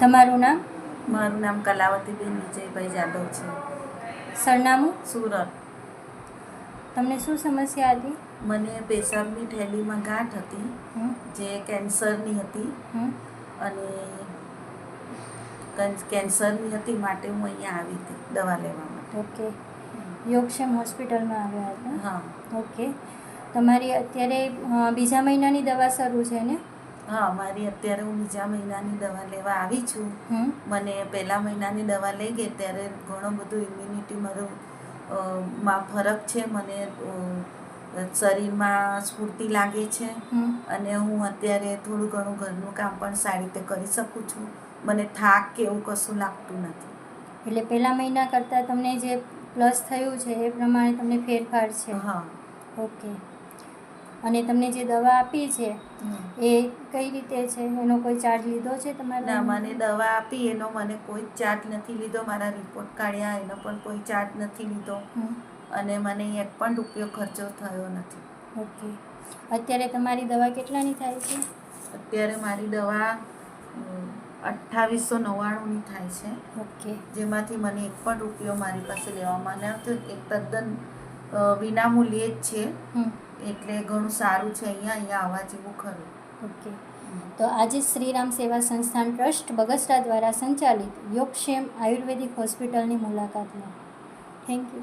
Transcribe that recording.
તમારું નામ? મારું નામ કલાવતીબેન વિજયભાઈ જાદવ છે. સરનામું? સુરત. તમને શું સમસ્યા હતી? મને પેશાબની થેલીમાં ગાંઠ હતી જે કેન્સરની હતી. અને કેન્સરની હતી માટે હું અહીંયા આવી હતી દવા લેવા માટે. ઓકે. યોગક્ષેમ હોસ્પિટલમાં આવ્યા હતા? હા. ઓકે. તમારી અત્યારે બીજા મહિનાની દવા શરૂ છે ને? હા મારી અત્યારે હું બીજા મહિનાની દવા લેવા આવી છું. મને પહેલા મહિનાની દવા લઈ ગઈ ત્યારે ઘણો બધો ઇમ્યુનિટી મારું માં ફરક છે. મને શરીરમાં સ્ફૂર્તિ લાગે છે. અને હું અત્યારે થોડું ઘણું ઘરનું કામ પણ સારી રીતે કરી શકું છું. મને થાક કે એવું કશું લાગતું નથી. એટલે પહેલા મહિના કરતાં તમને જે પ્લસ થયું છે એ પ્રમાણે તમને ફેરફાર છે? હા. ઓકે અને તમને જે દવા આપી છે એ કઈ રીતે છે? એનો કોઈ ચાર્જ લીધો છે તમારા ના મને દવા આપી એનો મને કોઈ ચાર્જ નથી લીધો. મારા રિપોર્ટ કાઢ્યા એનો પણ કોઈ ચાર્જ નથી લીધો. અને મને એક પણ રૂપિયો ખર્ચો થયો નથી. ઓકે. અત્યારે તમારી દવા કેટલાની થાય છે? અત્યારે મારી દવા અઠ્ઠાવીસો નવ્વાણુંની થાય છે. ઓકે. જેમાંથી મને એક પણ રૂપિયો મારી પાસે લેવામાં આવ્યો. એક તદ્દન વિનામૂલ્યે જ છે. એટલે ઘણું સારું છે અહીંયા અહીંયા આવવા જેવું ખરું. ઓકે. તો આજે શ્રીરામ સેવા સંસ્થાન ટ્રસ્ટ બગસરા દ્વારા સંચાલિત યોગક્ષેમ આયુર્વેદિક હોસ્પિટલની મુલાકાત લો. Thank you.